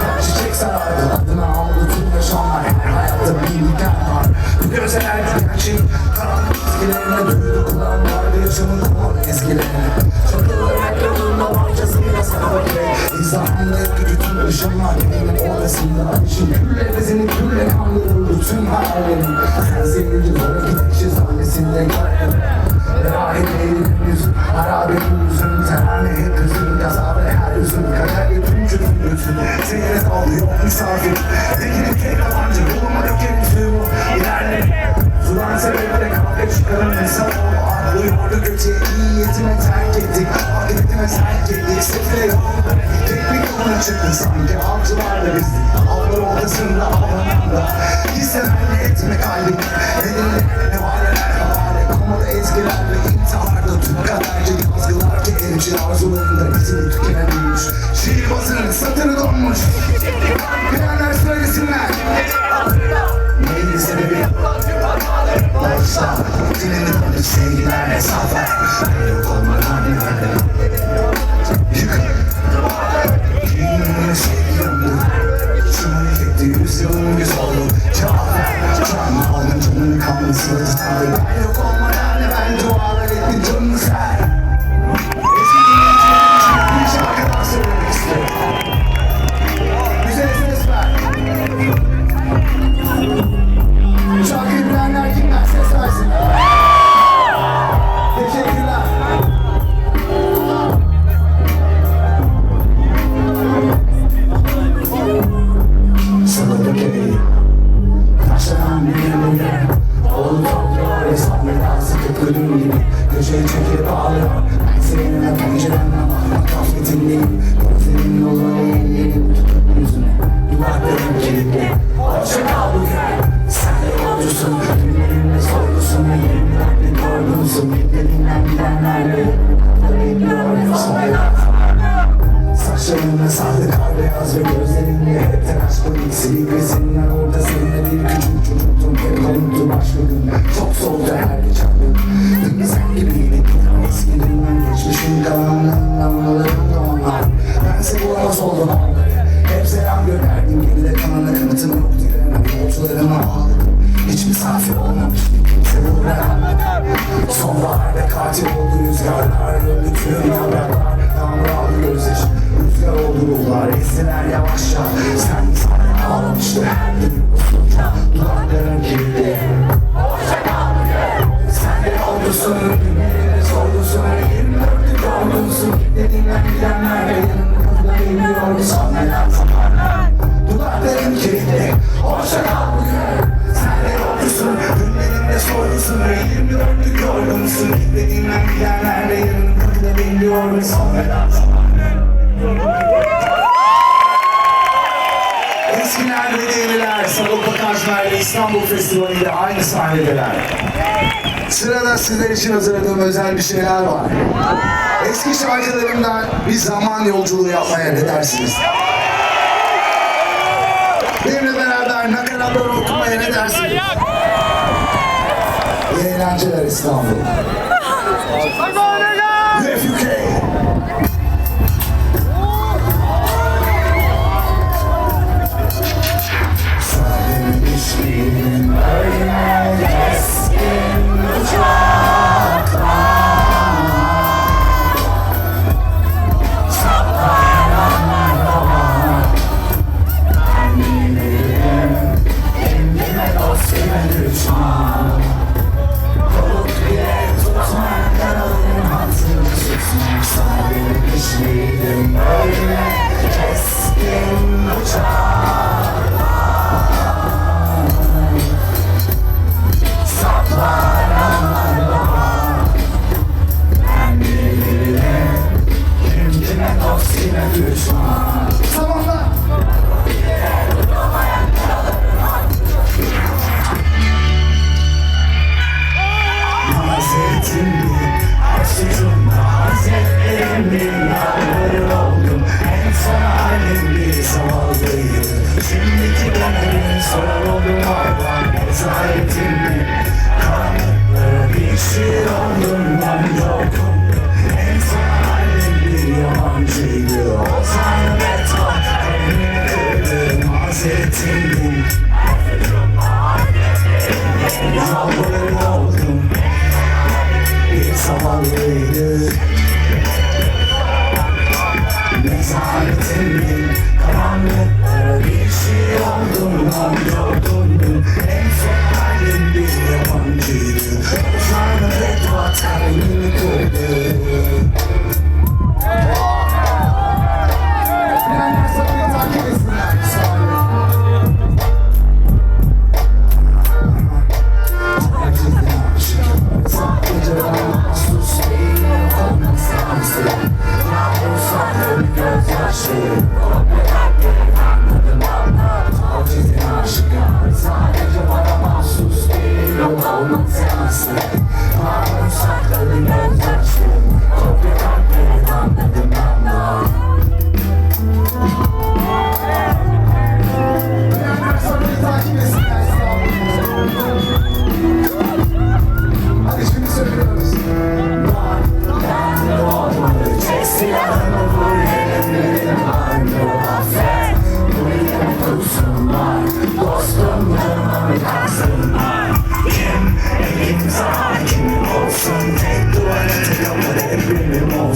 Kaç çiçek sarardı Adına tüm yaşamlar Her hayatta bir diken var Bu gözlerde gerçek Karanlık ezgilerine duydu kulağım vardı Yaşamın konu ezgilerine Çakıllarına yolunda bahçesinde sana bakıyor İzahımda yapı bütün ışınlar Benim orasında ateşin Külle bezini külle kandırıldı tüm hayallerim Sen sevinci zor gidişi sahnesinde görelim Rahim eğilim yüzüm Harabenin yüzüm Terane hep hüzün Gaza ve her yüzüm Kader bütün çözüm yüzüm Seyret alıyor misafir. Tekini tek tabanca Yoluma dökerim suyumu İlerle. Sudan sebeple kavga çıkarım insan oldu Aklıyordu göçe iyi yetime terk ettik. Akıbetime terk ettik. Sefile yolunda Tek bir yoluna çıktı. Sanki Avcılarla biz. Avlar ortasında avlanan da Hissemenle etme kalbini Elinle ne var neler havale Komoda ezgiler ve intiharda Tüm kaderci yazgılar ki evcil arzularında izini tükenebilmiş Şiir basının satırı donmuş Bilenler söylesinler Neydi sebebi? Başta Dilini döndü sevgiler mesafe Yok olmadan yerde Yıkık Kimine sevgilimdi Şunu efekti yüzyılın güzel Şahane onun canını kanlı sırtı Bayrak olmadan ben dualar ettim canını sen Köşeye çekip ağlıyor Ben seninle penceremden bakmak Kafetinliyim Gözlerin yolunu ellerim Tutup yüzüne Dudaklarım kilitli Hoşça kal bugün Sen de yolcusun Günlerimle sorgusun Ve yerimden yorgunsun Beklediğinden gidenlerle bekliyor Sonra Saçlarında sahte kar beyaz ve gözlerinde hep telaş. Panik Silik resimler orada seninle bir küçük gün Çok soğuktu her geçen gün Dün sen gibiydik Eski günden geçmişin kalanından Anılarımda onlar. Bense bulamaz oldum onları Hep selam gönderdim Geride kalan akıntım yok direnen Yolcularıma ağladım Hiç misafir olmamıştı kimse burada Sonbaharda katil oldu rüzgarlar Öldü tüm yapraklar Yağmur aldı gözyaşı Rüzgar oldu ruhlar Estiler yavaşça. Sen sana ağlamıştı her gün Dudakların Sen de yolcusun Günlerinde sorgusun Yerin dörtlük yorgunsun Dediğinden gidenler ve yanında bilmiyor Son neden zamanlar Dudakların kilitli Hoşça kal bugün. Sen de yolcusun Günlerinde sorgusun Ve 24'lük yorgunsun. Dediğinden gidenler ve yanında bilmiyor Son neden zamanlar Eskiler ve yeniler Sagopa Kajmer'le İstanbul Festivali'nde aynı sahnedeler. Sırada sizler için hazırladığım özel bir şeyler var. Eski şarkılarımdan bir zaman yolculuğu yapmaya ne dersiniz? Benimle beraber nakaratları okumaya ne dersiniz? İyi eğlenceler İstanbul. UFUK. Söylemiş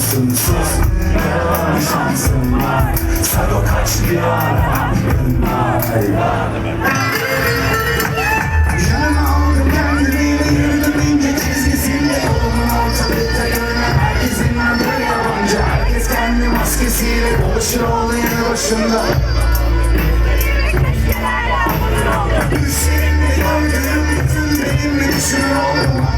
Düşsün sus Yalan şansın var Sado kaç bir ara Yıllar Yanıma aldım kendimi Yürüdüm ince çizgisinde Yolumun ortalıkta kendi maskesiyle Dolaşır oğlu başında Düşlerimde gördüğüm bütün Benimle düşünür oldum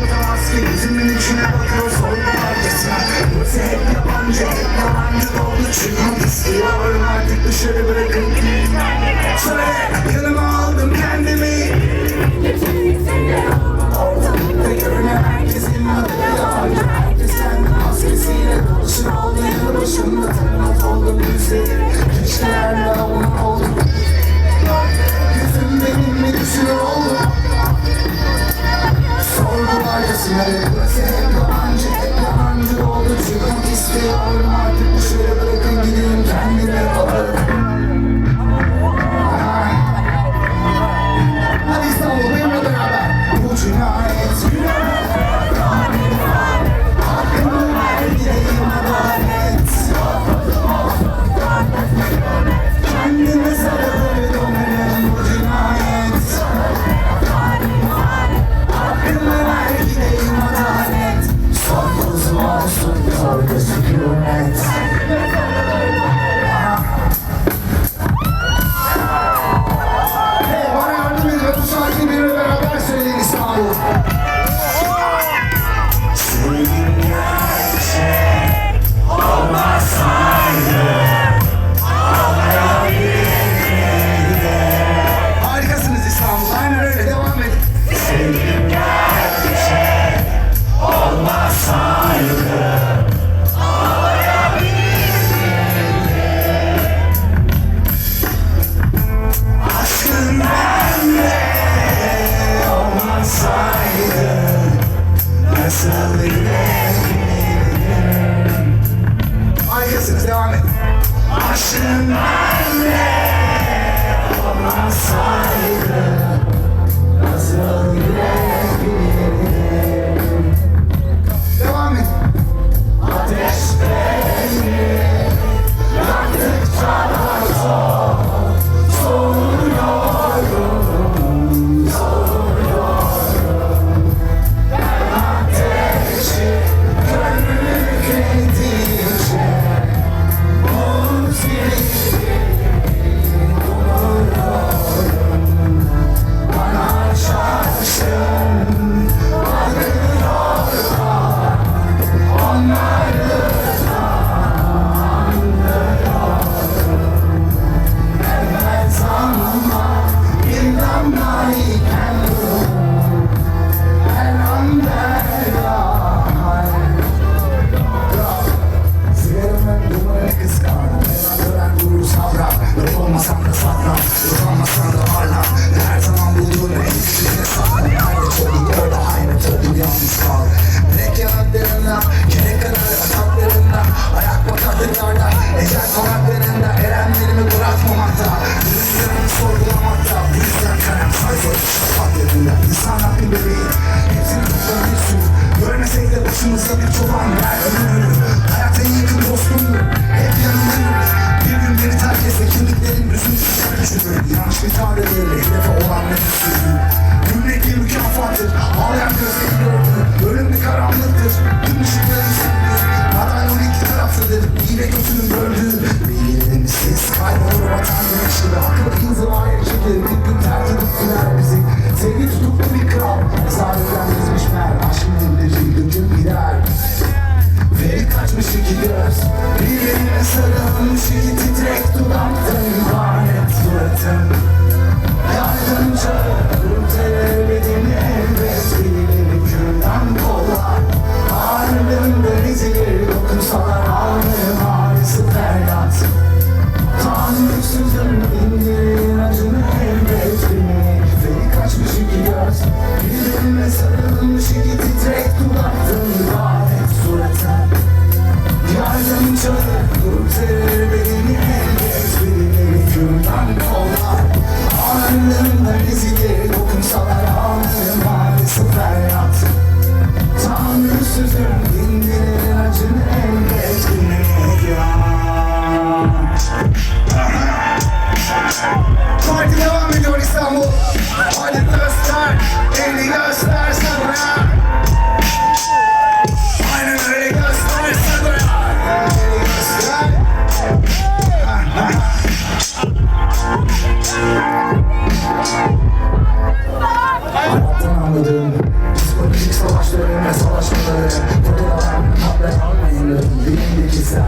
başkaları Fotoğraflar haber almayınlar Benimdeki sen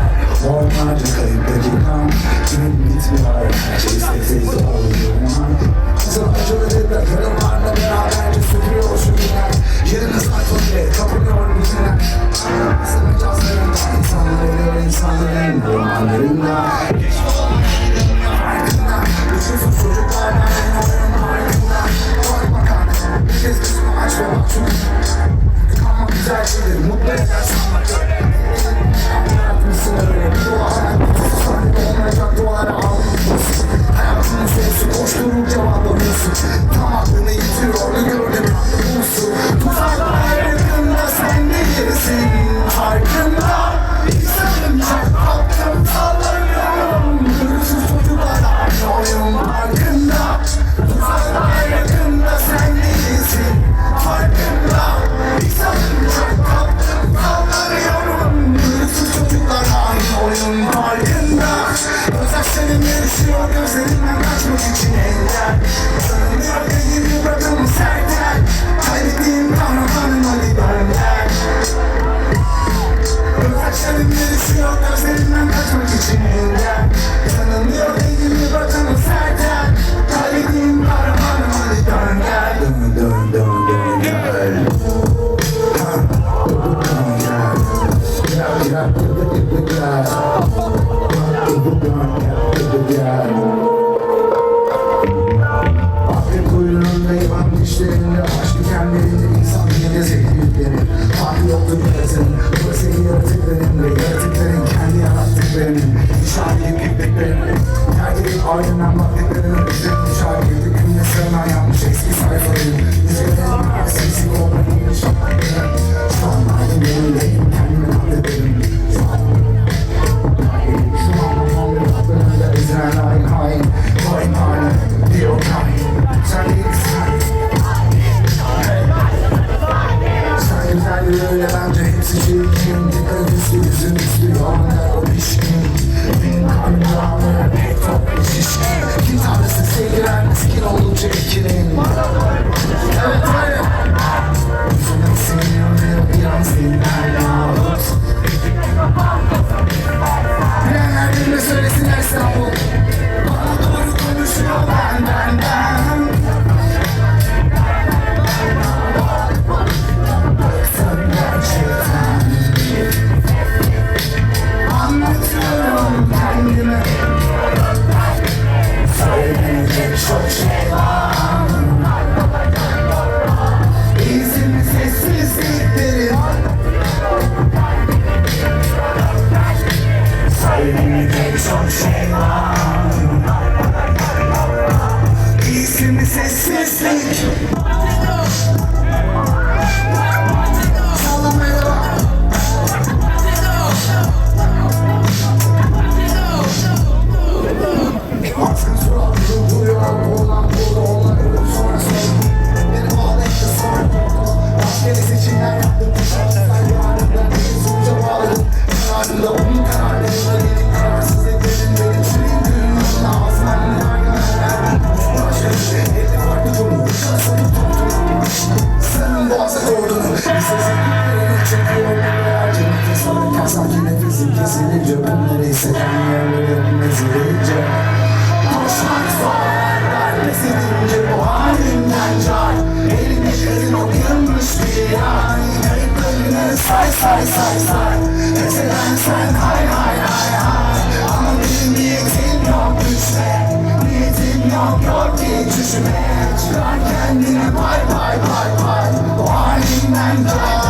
Onlarca kayıpta gidiyorum Kimin bitmiyor Her şey sessiz oluyor Nasıl acıları da yarınlarla beraberce sürüyor o sürüler Yarın saat 12 kapanıyor yüzüne Anlamazsa mecazlarında İnsanlar ölüyor insanların romanlarında Geç olmuş farkında Düşünsüz çocuklar ben onların harikunda Bak bakan bir kez gözümü aç ve bak çünkü Exactly, the movement that's on my gözlerimden kaçmak için eller. I'm not. Say say say say Pes eden sen hay hay hay hay Ama benim niyetim yok düşme Niyetim yok yok hiç üşüme Çıkar kendine pay pay pay pay Bu halimden can